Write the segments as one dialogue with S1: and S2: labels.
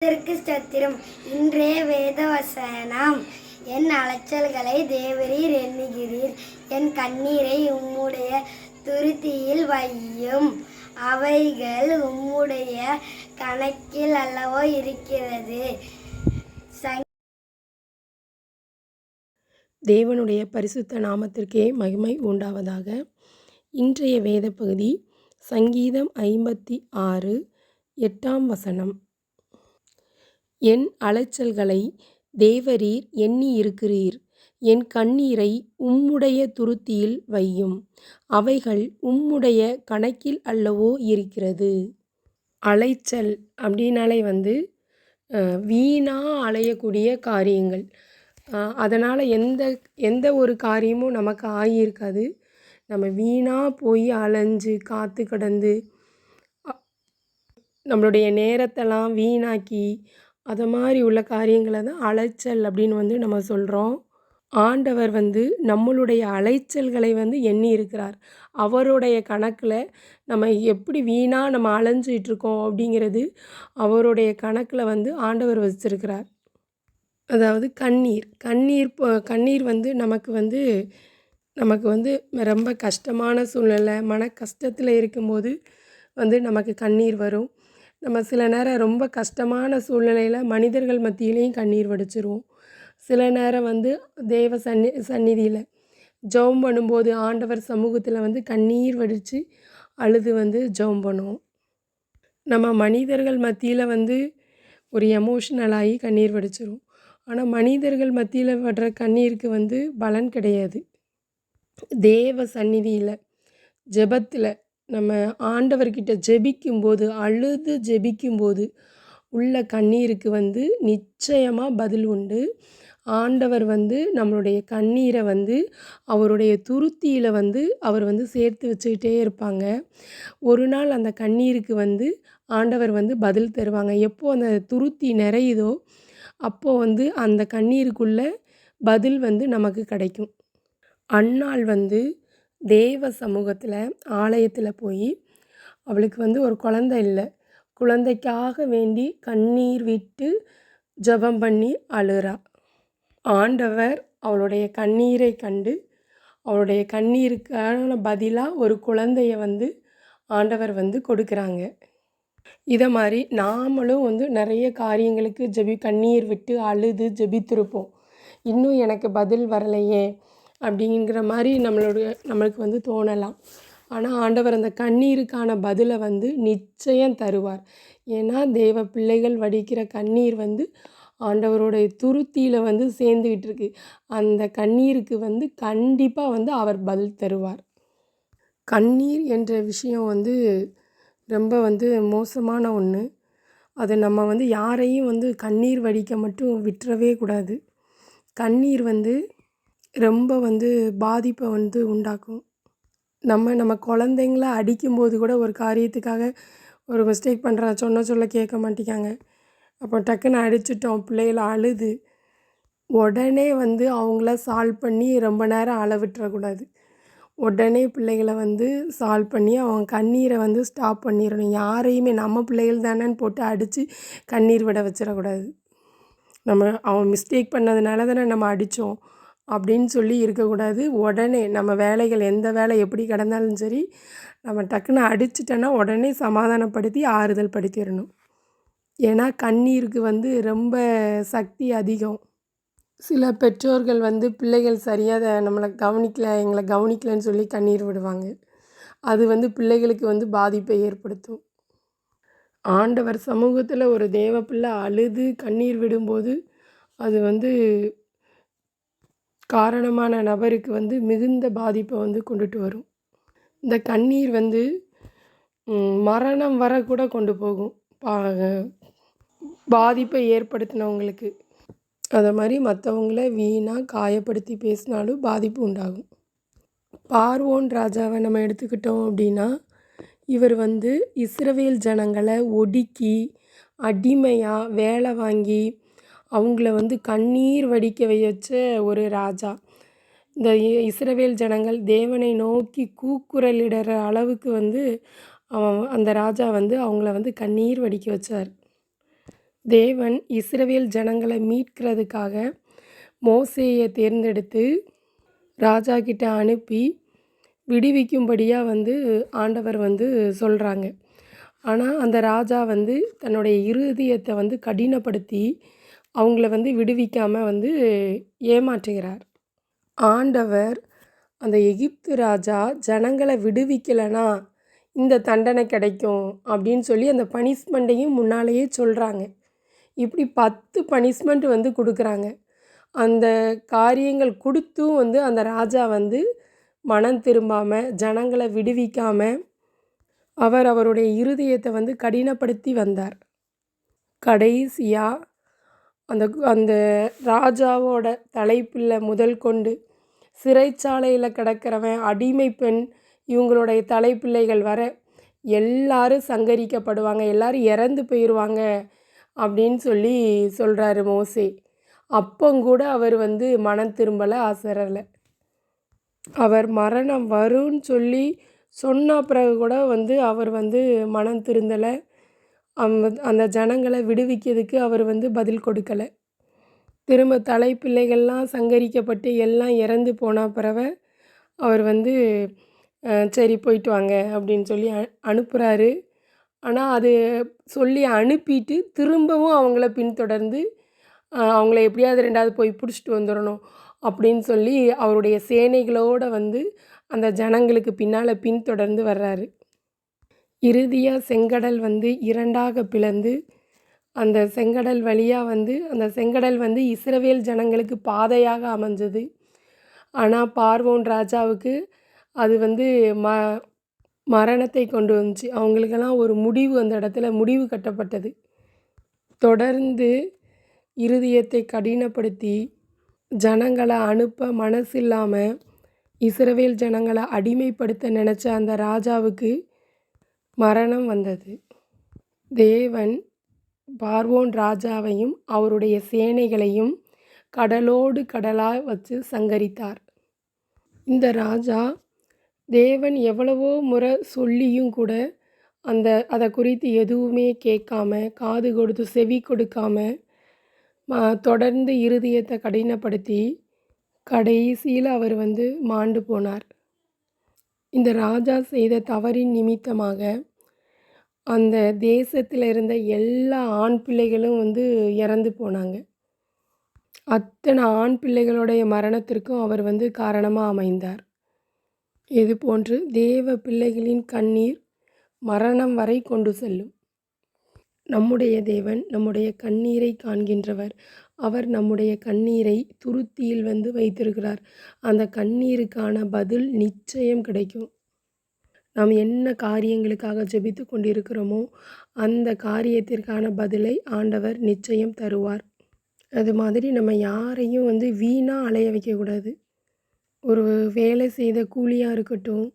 S1: இதற்கு சத்திரம். இன்றைய வேதவசனம். என் அலைச்சல்களை தேவரீர் எண்ணுகிறீர். என் கண்ணீரை உம்முடைய துருத்தியில் வையும். அவைகள் உம்முடைய கணக்கில் அல்லவோ இருக்கிறது.
S2: தேவனுடைய பரிசுத்த நாமத்திற்கே மகிமை உண்டாவதாக. இன்றைய வேத பகுதி சங்கீதம் ஐம்பத்தி ஆறு எட்டாம் வசனம். என் அலைச்சல்களை தேவரீர் எண்ணி இருக்கிறீர் என் கண்ணீரை உம்முடைய துருத்தியில் வையும். அவைகள் உம்முடைய கணக்கில் அல்லவோ இருக்கிறது. அலைச்சல் அப்படின்னாலே வந்து வீணாக அலையக்கூடிய காரியங்கள். அதனால் எந்த எந்த ஒரு காரியமும் நமக்கு ஆகியிருக்காது. நம்ம வீணாக போய் அலைஞ்சு காற்று கிடந்து நம்மளுடைய நேரத்தெல்லாம் வீணாக்கி அதை மாதிரி உள்ள காரியங்களை தான் அலைச்சல் அப்படின்னு வந்து நம்ம சொல்கிறோம் ஆண்டவர் வந்து நம்மளுடைய அலைச்சல்களை வந்து எண்ணி இருக்கிறார். அவருடைய கணக்கில் நம்ம எப்படி வீணாக நம்ம அலைஞ்சிட்ருக்கோம் அப்படிங்கிறது அவருடைய கணக்கில் வந்து ஆண்டவர் வச்சிருக்கிறார். அதாவது கண்ணீர். கண்ணீர் கண்ணீர் வந்து நமக்கு வந்து நமக்கு வந்து ரொம்ப கஷ்டமான சூழ்நிலை மன கஷ்டத்தில் இருக்கும்போது வந்து நமக்கு கண்ணீர் வரும். நம்ம சில நேரம் ரொம்ப கஷ்டமான சூழ்நிலையில் மனிதர்கள் மத்தியிலையும் கண்ணீர் வடிச்சிருவோம். சில நேரம் வந்து தேவ சந்நி சந்நிதியில் ஜெபம் பண்ணும்போது ஆண்டவர் சமூகத்தில் வந்து கண்ணீர் வடித்து அழுது வந்து ஜெபம் பண்ணுவோம். நம்ம மனிதர்கள் மத்தியில் வந்து ஒரு எமோஷ்னலாகி கண்ணீர் வடிச்சிரும் ஆனால் மனிதர்கள் மத்தியில் வடுற கண்ணீருக்கு வந்து பலன் கிடையாது. தேவ சந்நிதியில் ஜெபத்தில் நம்ம ஆண்டவர்கிட்ட ஜெபிக்கும்போது அழுது ஜெபிக்கும்போது உள்ள கண்ணீருக்கு வந்து நிச்சயமாக பதில் உண்டு. ஆண்டவர் வந்து நம்மளுடைய கண்ணீரை வந்து அவருடைய துருத்தியில் வந்து அவர் வந்து சேர்த்து வச்சுக்கிட்டே இருப்பாங்க. ஒரு நாள் அந்த கண்ணீருக்கு வந்து ஆண்டவர் வந்து பதில் தருவாங்க. எப்போ அந்த துருத்தி நிறையுதோ அப்போது வந்து அந்த கண்ணீருக்குள்ள பதில் வந்து நமக்கு கிடைக்கும். அன்னாள் வந்து தேவ சமூகத்தில் ஆலயத்தில் போய் அவளுக்கு வந்து ஒரு குழந்தை இல்லை. குழந்தைக்காக வேண்டி கண்ணீர் விட்டு ஜெபம் பண்ணி அழுறா. ஆண்டவர் அவளுடைய கண்ணீரை கண்டு அவளுடைய கண்ணீருக்கான பதிலாக ஒரு குழந்தைய வந்து ஆண்டவர் வந்து கொடுக்குறாங்க. இதை மாதிரி நாமளும் வந்து நிறைய காரியங்களுக்கு ஜெபி கண்ணீர் விட்டு அழுது ஜெபித்திருப்போம். இன்னும் எனக்கு பதில் வரலையே. அப்படிங்கிற மாதிரி நம்மளுடைய நம்மளுக்கு வந்து தோணலாம். ஆனால் ஆண்டவர் அந்த கண்ணீருக்கான பதிலை வந்து நிச்சயம் தருவார். ஏன்னா தேவ பிள்ளைகள் வடிக்கிற கண்ணீர் வந்து ஆண்டவருடைய துருத்தியில் வந்து சேர்ந்துக்கிட்டு இருக்கு அந்த கண்ணீருக்கு வந்து கண்டிப்பாக வந்து அவர் பதில் தருவார். கண்ணீர் என்ற விஷயம் வந்து ரொம்ப வந்து மோசமான ஒன்று அது நம்ம வந்து யாரையும் வந்து கண்ணீர் வடிக்க மட்டும் விட்டுறவே கூடாது. கண்ணீர் வந்து ரொம்ப வந்து பாதிப்பை வந்து உண்டாக்கும். நம்ம நம்ம குழந்தைங்கள அடிக்கும்போது கூட ஒரு காரியத்துக்காக ஒரு மிஸ்டேக் பண்ணுறா சொன்ன சொல்ல கேட்க மாட்டேங்காங்க அப்போ டக்குன்னு அடிச்சிட்டோம் பிள்ளைகள அழுது. உடனே வந்து அவங்கள சால்வ் பண்ணி ரொம்ப நேரம் அழ விட்டுறக்கூடாது. உடனே பிள்ளைகளை வந்து சால்வ் பண்ணி அவங்க கண்ணீரை வந்து ஸ்டாப் பண்ணிடணும் யாரையுமே நம்ம பிள்ளைகள் தானேன்னு போட்டு அடித்து கண்ணீர் விட வச்சிடக்கூடாது நம்ம அவன் மிஸ்டேக் பண்ணதுனால தானே நம்ம அடித்தோம் அப்படின்னு சொல்லி இருக்கக்கூடாது. உடனே நம்ம வேலைகள் எந்த வேலை எப்படி கிடந்தாலும் சரி நம்ம டக்குன்னு அடிச்சிட்டோன்னா உடனே சமாதானப்படுத்தி ஆறுதல் படுத்திடணும் ஏன்னா கண்ணீருக்கு வந்து ரொம்ப சக்தி அதிகம். சில பெற்றோர்கள் வந்து பிள்ளைகள் சரியாக நம்மளை கவனிக்கலை எங்களை கவனிக்கலைன்னு சொல்லி கண்ணீர் விடுவாங்க. அது வந்து பிள்ளைகளுக்கு வந்து பாதிப்பை ஏற்படுத்தும். ஆண்டவர் சமூகத்தில் ஒரு தேவ பிள்ளை அழுது கண்ணீர் விடும்போது அது வந்து காரணமான நபருக்கு வந்து மிகுந்த பாதிப்பை வந்து கொண்டுட்டு வரும். இந்த கண்ணீர் வந்து மரணம் வர கூட கொண்டு போகும். பா பாதிப்பை ஏற்படுத்தினவங்களுக்கு. அதை மாதிரி மற்றவங்கள வீணாக காயப்படுத்தி பேசினாலும் பாதிப்பு உண்டாகும். பார்வோன் ராஜாவை நம்ம எடுத்துக்கிட்டோம் அப்படின்னா இவர் வந்து இஸ்ரவேல் ஜனங்களை ஒடுக்கி அடிமையாக வேலை வாங்கி அவங்கள வந்து கண்ணீர் வடிக்க வச்ச ஒரு ராஜா. இந்த இ- இஸ்ரவேல் ஜனங்கள் தேவனை நோக்கி கூக்குரலிடுற அளவுக்கு வந்து அவன் அந்த ராஜா வந்து அவங்கள வந்து கண்ணீர் வடிக்க வச்சார். தேவன் இஸ்ரவேல் ஜனங்களை மீட்கிறதுக்காக மோசேயை தேர்ந்தெடுத்து ராஜா கிட்ட அனுப்பி விடுவிக்கும்படியாக வந்து ஆண்டவர் வந்து சொல்கிறாங்க ஆனால் அந்த ராஜா வந்து தன்னுடைய இருதயத்தை வந்து கடினப்படுத்தி அவங்கள வந்து விடுவிக்காமல் வந்து ஏமாற்றுகிறார். ஆண்டவர் அந்த எகிப்து ராஜா ஜனங்களை விடுவிக்கலைன்னா இந்த தண்டனை கிடைக்கும் அப்படின்னு சொல்லி அந்த பனிஷ்மெண்ட்டையும் முன்னாலேயே சொல்கிறாங்க இப்படி பத்து பனிஷ்மெண்ட் வந்து கொடுக்குறாங்க. அந்த காரியங்கள் கொடுத்தும் வந்து அந்த ராஜா வந்து மனம் திரும்பாமல் ஜனங்களை விடுவிக்காமல் அவர் அவருடைய இருதயத்தை வந்து கடினப்படுத்தி வந்தார். கடைசியாக அந்த அந்த ராஜாவோட தலைப்பில் முதல் கொண்டு சிறைச்சாலையில் கிடக்கிறவன் அடிமை பெண் இவங்களுடைய தலைப்பிள்ளைகள் வர எல்லாரும் சங்கரிக்கப்படுவாங்க எல்லாரும் இறந்து போயிடுவாங்க அப்படின்னு சொல்லி சொல்கிறாரு மோசே. அப்பங்கூட அவர் வந்து மனம் திரும்பலை ஆசரலை. அவர் மரணம் வரும்னு சொல்லி சொன்ன பிறகு கூட வந்து அவர் வந்து மனம் திருந்தலை. அந்த அந்த ஜனங்களை விடுவிக்கிறதுக்கு அவர் வந்து பதில் கொடுக்கலை. திரும்ப தலைப்பிள்ளைகள்லாம் சங்கரிக்கப்பட்டு எல்லாம் இறந்து போன பிறவை அவர் வந்து சரி போயிட்டு வாங்க அப்படின்னு சொல்லி அனுப்புகிறாரு ஆனால் அது சொல்லி அனுப்பிட்டு திரும்பவும் அவங்கள பின்தொடர்ந்து அவங்கள எப்படியாவது ரெண்டாவது போய் பிடிச்சிட்டு வந்துடணும் அப்படின்னு சொல்லி அவருடைய சேனைகளோடு வந்து அந்த ஜனங்களுக்கு பின்னால் பின்தொடர்ந்து வர்றாரு. இறுதியாக செங்கடல் வந்து இரண்டாக பிளந்து அந்த செங்கடல் வழியாக வந்து அந்த செங்கடல் வந்து இஸ்ரவேல் ஜனங்களுக்கு பாதையாக அமைஞ்சது. ஆனால் பார்வோன் ராஜாவுக்கு அது வந்து ம மரணத்தை கொண்டு வந்துச்சு. அவங்களுக்கெல்லாம் ஒரு முடிவு அந்த இடத்துல முடிவு கட்டப்பட்டது. தொடர்ந்து இருதயத்தை கடினப்படுத்தி ஜனங்களை அனுப்ப மனசில்லாமல் இஸ்ரவேல் ஜனங்களை அடிமைப்படுத்த நினச்ச அந்த ராஜாவுக்கு மரணம் வந்தது. தேவன் பார்வோன் ராஜாவையும் அவருடைய சேனைகளையும் கடலோடு கடலாக வச்சு சங்கரித்தார். இந்த ராஜா தேவன் எவ்வளவோ முறை சொல்லியும் கூட அந்த அதை குறித்து எதுவுமே கேட்காம காது கொடுத்து செவி கொடுக்காம ம- தொடர்ந்து இருதயத்தை கடினப்படுத்தி கடைசியில் அவர் வந்து மாண்டு போனார். இந்த ராஜா செய்த தவறின் நிமித்தமாக அந்த தேசத்தில் இருந்த எல்லா ஆண் பிள்ளைகளும் வந்து இறந்து போனாங்க. அத்தனை ஆண் பிள்ளைகளுடைய மரணத்திற்கும் அவர் வந்து காரணமாக அமைந்தார். இது போன்று தேவ பிள்ளைகளின் கண்ணீர் மரணம் வரை கொண்டு செல்லும். நம்முடைய தேவன் நம்முடைய கண்ணீரை காண்கின்றவர். அவர் நம்முடைய கண்ணீரை துருத்தியில் வந்து வைத்திருக்கிறார். அந்த கண்ணீருக்கான பதில் நிச்சயம் கிடைக்கும். நாம் என்ன காரியங்களுக்காக ஜெபித்து கொண்டிருக்கிறோமோ அந்த காரியத்திற்கான பதிலை ஆண்டவர் நிச்சயம் தருவார். அது மாதிரி நம்ம யாரையும் வந்து வீணாக அலைய வைக்கக்கூடாது. ஒரு வேலை செய்த கூலியாக இருக்கட்டும்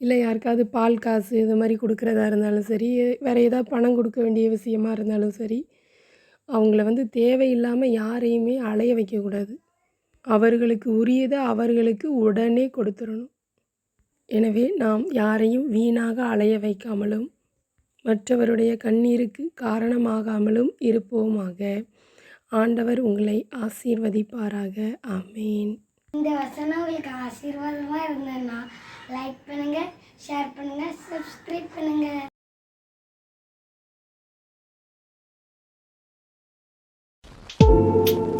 S2: இல்லை யாருக்காவது பால் காசு இது மாதிரி கொடுக்குறதா இருந்தாலும் சரி வேறு ஏதாவது பணம் கொடுக்க வேண்டிய விஷயமா இருந்தாலும் சரி அவங்கள வந்து தேவையில்லாமல் யாரையுமே அலைய வைக்கக்கூடாது. அவர்களுக்கு உரியதை அவர்களுக்கு உடனே கொடுத்துடணும். எனவே நாம் யாரையும் வீணாக அலைய வைக்காமலும் மற்றவருடைய கண்ணீருக்கு காரணமாகாமலும் இருப்போமாக. ஆண்டவர் உங்களை ஆசீர்வதிப்பாராக. ஆமேன்.
S1: இந்த வசனம் உங்களுக்கு ஆசீர்வாதமாக இருந்ததுன்னா லைக் பண்ணுங்கள் ஷேர் பண்ணுங்கள் சப்ஸ்கிரைப் பண்ணுங்கள் thank you